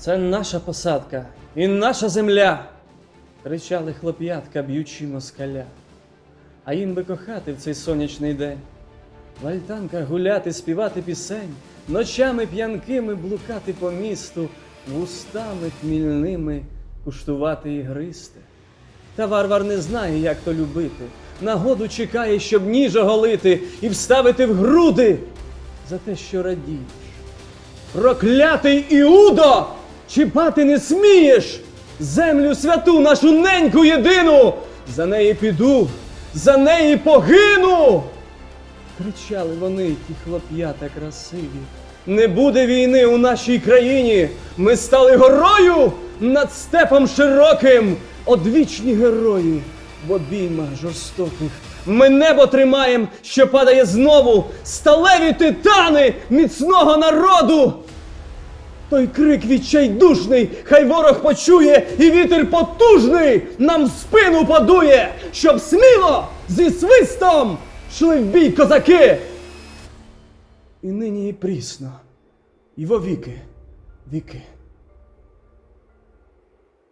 Це наша посадка і наша земля. кричали хлоп'ятка, б'ючи москаля. А їм би кохати в цей сонячний день, в альтанках гуляти, співати пісень, ночами п'янкими блукати по місту, вустами хмільними куштувати ігристи. Та варвар не знає, як то любити. Нагоду чекає, щоб ніж оголити і вставити в груди за те, що радієш. Проклятий Іудо! Чіпати не смієш! Землю святу, нашу неньку єдину! За неї піду, за неї погину! Кричали вони, ті хлоп'ята красиві. Не буде війни у нашій країні. Ми стали горою над степом широким. Одвічні герої в обіймах жорстоких. Ми небо тримаєм, що падає знову. Сталеві титани міцного народу. Той крик відчайдушний, хай ворог почує, і вітер потужний нам в спину подує, щоб сміло зі свистом шли в бій козаки. І нині і прісно, і вовіки, віки.